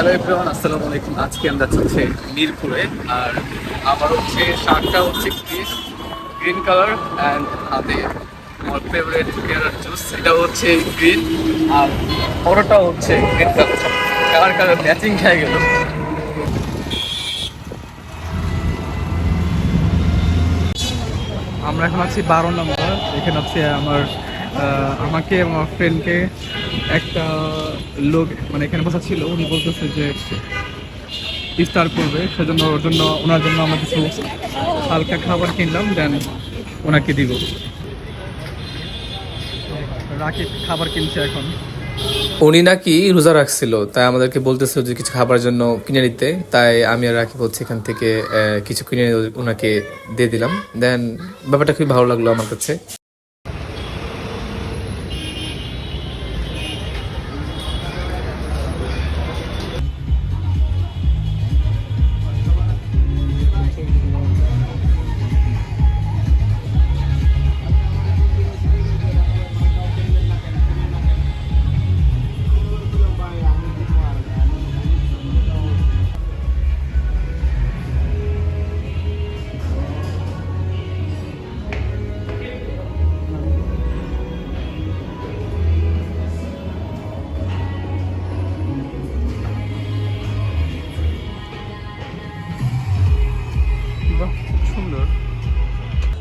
Hello everyone আসসালামু আলাইকুম আজকে আমরা হচ্ছে মিরপুরে, আর আমার হচ্ছে শার্টটা হচ্ছে পিস গ্রিন কালার অ্যান্ড হাতে আমার ফেভারিট পেয়ারার জুস এটা হচ্ছে গ্রিন, আর বড়টা হচ্ছে green colour. Colour colour? Matching খেয়ে গেল। আমরা এখন আছি বারো নম্বর, এখানে হচ্ছে আমার আমাকে আমার ফ্রেন্ডকে একটা লোক মানে এখানে বসা ছিল, উনি বলতেছে যে ইফতার করবে, সেজন্য ওর জন্য, ওনার জন্য আমরা কিছু হালকা খাবার কিনলাম, দেন ওনাকে দিব। উনি নাকি রোজা রাখছিল, তাই আমাদেরকে বলতেছে যে কিছু খাবার জন্য কিনে নিতে, তাই আমি আর রাকিব হচ্ছে এখান থেকে কিছু কিনে ওনাকে দিয়ে দিলাম। দেন ব্যাপারটা খুবই ভালো লাগল আমার কাছে।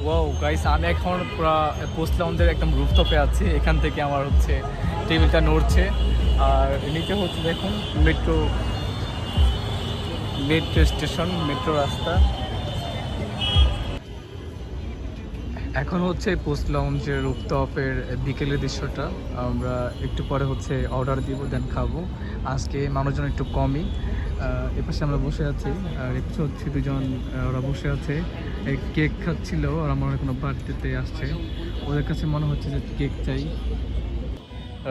ওয়াও গাইস আমি এখন পুরো পোস্ট লাউন্ডের একদম রুফটপে আছি। এখান থেকে আমার হচ্ছে টেবিলটা নড়ছে। আর নিচে হচ্ছে দেখুন মেট্রো মেট্রো স্টেশন মেট্রো রাস্তা। এখন হচ্ছে পোস্ট লাউঞ্জের রুফটপের বিকেলের দৃশ্যটা। আমরা একটু পরে হচ্ছে অর্ডার দিব দেন খাব। আজকে মানুষজন একটু কমই। এপাশে আমরা বসে আছি আর একটু হচ্ছে দুজন ওরা বসে আছে। কেক খাচ্ছিল আর আমার কোনো বার্থডেতে আসছে। ওদের কাছে মনে হচ্ছে যে কেক চাই।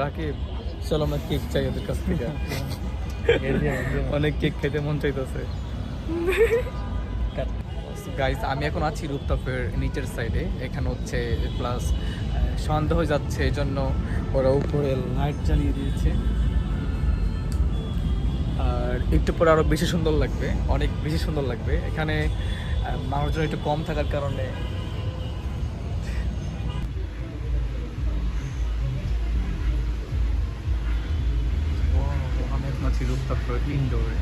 রাকিব চলো আমরা কেক চাই ওদের কাছ থেকে। অনেক কেক খেতে মন চাইতেছে। গাইস আমি এখন আছি রুপটপের নিচের সাইডে এখানে হচ্ছে প্লাস সন্ধ্যা হয়ে যাচ্ছে এই জন্য ওরা উপরে লাইট জ্বালিয়ে দিয়েছে। আর একটু পরে আরও বেশি সুন্দর লাগবে অনেক বেশি সুন্দর লাগবে। এখানে মানুষজন একটু কম থাকার কারণে। ইনডোরে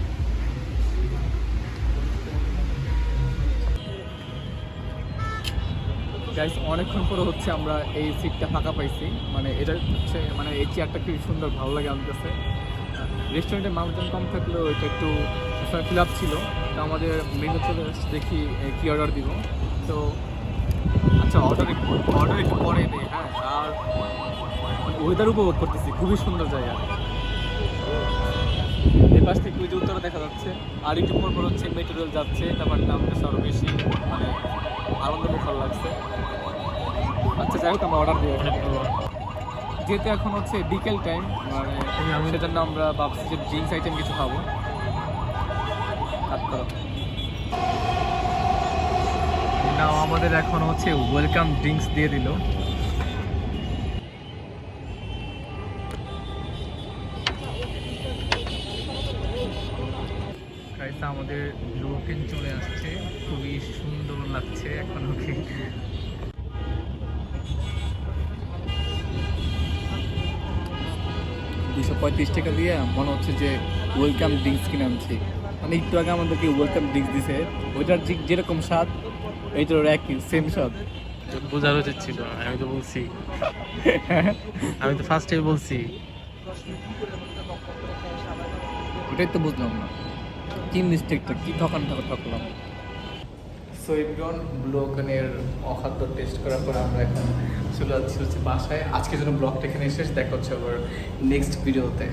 গাইস অনেকক্ষণ পরে হচ্ছে আমরা এই সিটটা ফাঁকা পাইছি। মানে এটা হচ্ছে মানে এই চেয়ারটা খুবই সুন্দর ভালো লাগে আমার কাছে। রেস্টুরেন্টে মানুষজন কম থাকলেও এটা একটু ফিল আপ ছিল। তো আমাদের মেনু চলে দেখি কি অর্ডার দিব। তো আচ্ছা অর্ডার একটু অর্ডার একটু পরে দিই হ্যাঁ আর ওয়েদার উপভোগ করতেছি, খুবই সুন্দর জায়গা। এই পাশ থেকে ওই যে উত্তরে দেখা যাচ্ছে, আর একটু পর পর হচ্ছে মেট্রো রেল যাচ্ছে আমার কাছে আরও বেশি মানে আনন্দ লাগছে। আচ্ছা যাই হোক, আমরা অর্ডার দিয়ে যেহেতু এখন হচ্ছে বিকেল টাইম মানে জন্য আমরা ভাবছি যে ড্রিঙ্কস আইটেম কিছু খাব। না আমাদের এখন হচ্ছে ওয়েলকাম ড্রিঙ্কস দিয়ে দিল। আমাদের লোকেন চলে আসছে। খুবই সুন্দর লাগছে। এখন ওকে দুশো পঁয়ত্রিশ টাকা দিয়ে মনে হচ্ছে যে ওয়েলকাম ড্রিঙ্কস কিনে আনছি। মানে একটু আগে আমাদেরকে ওয়েলকাম ড্রিঙ্কস দিছে। ওইটার যে যেরকম স্বাদ এইটার একই সেম স্বাদ। বোঝার উচিত ছিল আমি তো বলছি। আমি তো ফার্স্ট ফার্স্টে বলছি। ওটাই তো বুঝলাম না। কি মিস্টেকটা কি ঠকান ঠকা ঠকলাম? সো এভরিওয়ান ব্লগনের অখাদ্য টেস্ট করার পর আমরা এখন চলে যাচ্ছি হচ্ছে বাসায়। আজকের জন্য ব্লগটা এখানে শেষ। দেখা হচ্ছে আবার নেক্সট ভিডিওতে